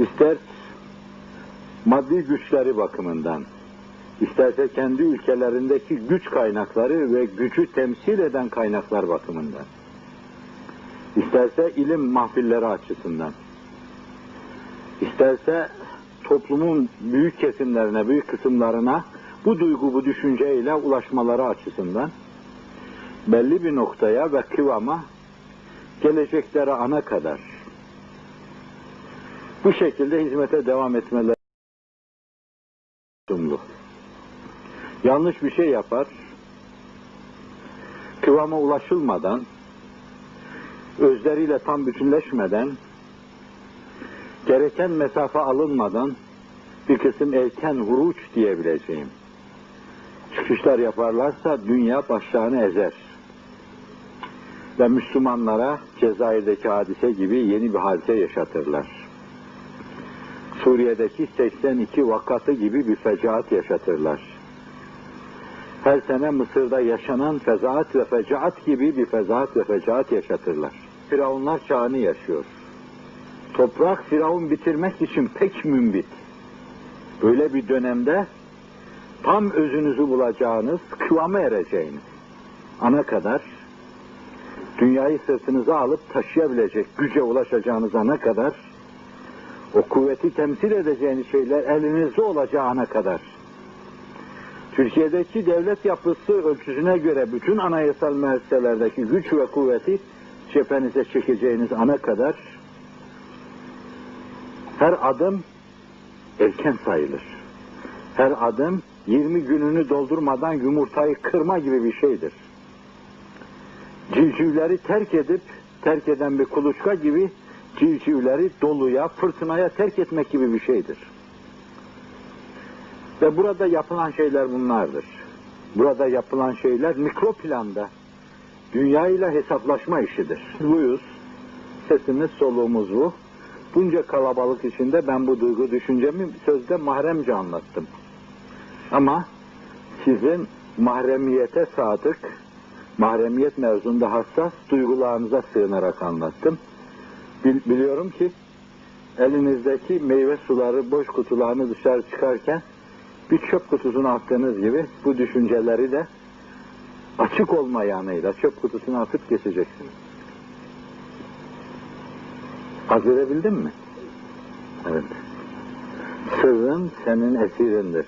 ister maddi güçleri bakımından, isterse kendi ülkelerindeki güç kaynakları ve gücü temsil eden kaynaklar bakımından, isterse ilim mahfilleri açısından, isterse toplumun büyük kesimlerine, büyük kısımlarına bu duygu, bu düşünceyle ulaşmaları açısından belli bir noktaya ve kıvama gelecekleri ana kadar bu şekilde hizmete devam etmeleri sorumlu. Yanlış bir şey yapar, kıvama ulaşılmadan, özleriyle tam bütünleşmeden, gereken mesafe alınmadan bir kısım erken huruç diyebileceğim çıkışlar yaparlarsa dünya başlarını ezer. Ve Müslümanlara Cezayir'deki hadise gibi yeni bir hadise yaşatırlar. Suriye'deki 82 vakası gibi bir fecaat yaşatırlar. Her sene Mısır'da yaşanan fezaat ve fecaat gibi bir fezaat ve fecaat yaşatırlar. Firavunlar çağını yaşıyor. Toprak Firavun bitirmek için pek mümbit. Böyle bir dönemde tam özünüzü bulacağınız, kıvama ereceğiniz ana kadar dünyayı sırtınıza alıp taşıyabilecek güce ulaşacağınız ana kadar o kuvveti temsil edeceğiniz şeyler elinizde olacağı ana kadar Türkiye'deki devlet yapısı ölçüsüne göre bütün anayasal müesseselerdeki güç ve kuvveti cephenize çekeceğiniz ana kadar her adım erken sayılır. Her adım 20 gününü doldurmadan yumurtayı kırma gibi bir şeydir. Civcivleri terk edip terk eden bir kuluçka gibi civcivleri doluya, fırtınaya terk etmek gibi bir şeydir. Ve burada yapılan şeyler bunlardır. Burada yapılan şeyler mikro planda dünya ile hesaplaşma işidir. Buyuz, sesimiz soluğumuz bu. Bunca kalabalık içinde ben bu duygu düşüncemi sözde mahremce anlattım. Ama sizin mahremiyete sadık, mahremiyet mevzunda hassas duygularınıza sığınarak anlattım. Bil- biliyorum ki elinizdeki meyve suları boş kutularını dışarı çıkarken bir çöp kutusuna attığınız gibi bu düşünceleri de açık olma yanıyla çöp kutusuna atıp geçeceksiniz. Hazır mi? Evet. Sırrın senin esirindir.